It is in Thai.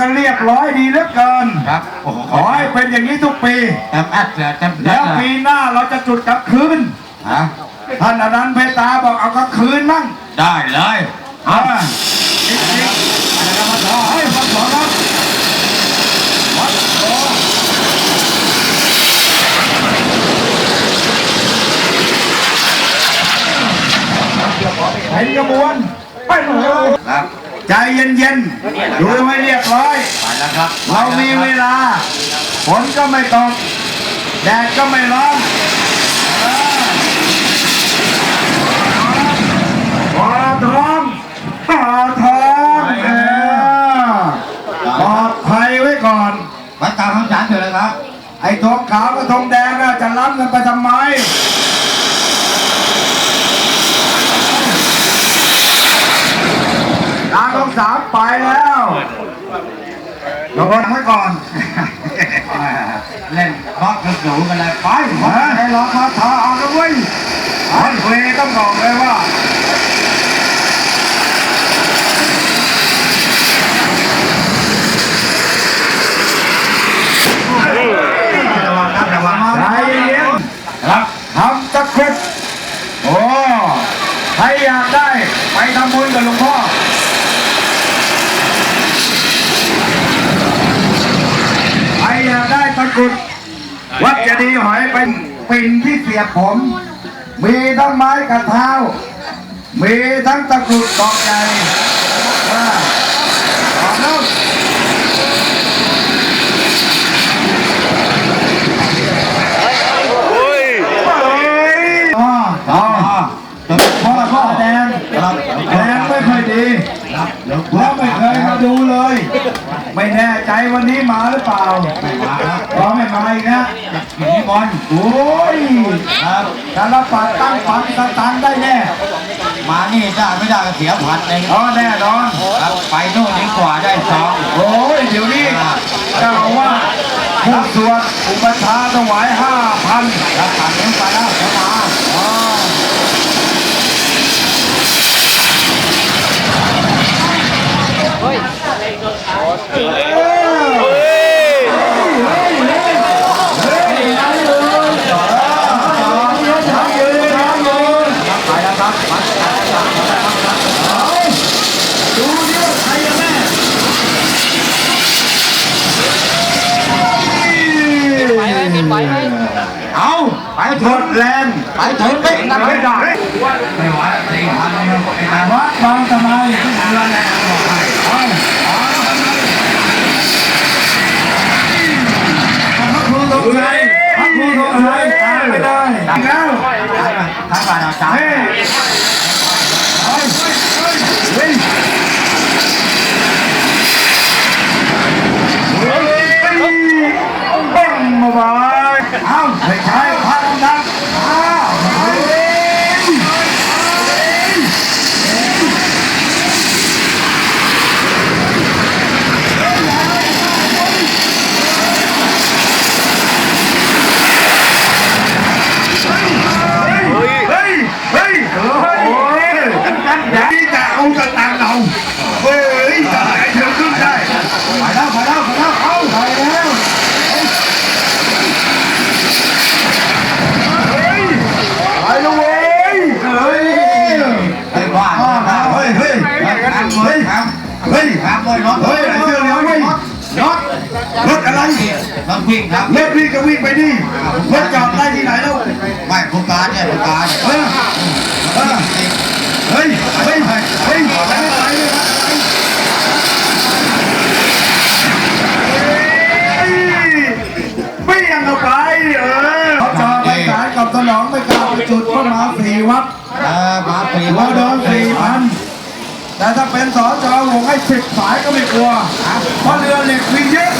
กันเรียบร้อยดีเหลือเกิน ครับโอ้โหขอให้เป็นอย่างนี้ทุกปีแอมแอดเสือเต็มแล้วปีหน้าเราจะจุดกลางคืน ฮะท่านอนันต์เพตาบอกเอากลางคืนมั่งได้เลยอ่าจริงๆอะไรนะวัดทอให้วัดทอครับวัดทอเห็นกระบวนไปเลยครับ ใจเย็นๆ ดูให้เรียบร้อย ไปแล้วครับ เรามีเวลา ฝนก็ไม่ตก แดดก็ไม่ร้อนปอทองปอทองเออปลอดภัยไว้ก่อนไปตามคำสั่งเถอะเลยครับ ไอ้ทองขาวกับทองแดงน่ะจะล้ำกันไปทำไม ตาต้องสามไปแล้วระวังไว้ ก่อนเล่นบล็อกกระสูกันเลยไปมาให้รอคาถาเอาละเว้ยอันเวต้องบอกเลยว่า ระวังครับระวัง ใจเย็น ครับ ทำตะครุบโอ้ใครอยากได้ ไปทำบุญกับหลวงพ่อ ใครอยากได้ตะกรุด วั ดเจดีย์หอยเป็นปิ่นที่เสียบผม มีทั้งไม้กระเท้า มีทั้งตะกรุดดอกใหญ่อ่าขอบคุณเฮ้ยอ๋ออ๋อพ่อพ่อแดงแดงไม่ค่อยดีแล้วไม่เคยมาดูเลย ไม่แน่ใจวันนี้มาหรือเปล่าพอไม่มาอีกนะ อยู่ที่บอลโอ้ยครับถ้าเราปัดตั้งปังสตังค์ได้แน่ มานี่ได้ไม่ได้ก็เสียพันเองอ๋อแน่นอนครับไปโน่นดีกว่าได้สองโอ้ยเดี๋ยวนี้เจ้าว่าผู้สวดอุปชาถวายห้าพันครับตัดเงินไปแล้วเดี๋ยวมาอ๋อดูดิว่าใครกันแน่ ไหวไหมกินไหวไหม เอา ไปหมถึงดแรงไปถึงไปไม่ได้ไม่ไหวสี่พันเนี่ยได้วัดบางทำไมที่เดือนแรงบอกให้พระครูตกใจพระครูตกใจไม่ได้อีกแล้วทั้งการอาจารย์ เฮ้ยเฮ้ยเฮ้ยบ้งมาบายเอ้าไม่ใช่พระดังอ้าวเฮ้ย เฮ้ย เฮ้ย เฮ้ย โอ้ยอย่างนี้จะเอาสตางค์เราเฮ้ยจะไหนเธอขึ้นได้ ไปแล้วไปแล้วไปแล้วเอา ไปแล้วเฮ้ยไปแล้วเว้ยเฮ้ย ไปว่า เฮ้ย เฮ้ย ครับเฮ้ยครับ เฮ้ยครับเลยรถเฮ้ยไอ้เสื้อเหลืองเว้ยรถรถอะไรรถวิ่งครับรถวิ่งก็วิ่งไปดิรถจอดได้ที่ไหนแล้วไม่ผู้การเนี่ยผู้การเออเออเฮ้ยเฮ้ยเฮ้ยไปไปเลยครับไม่ยังเอาไปเออเขาจอไปสารกับสนองไม่กล้าไปจุดเพราะมาสี่วัดเออมาปีถือว่าโดนสี่พัน แต่ถ้าเป็นสอจอวงให้สิบสายก็ไม่กลัวเพราะเรือเหล็กมีเยอะ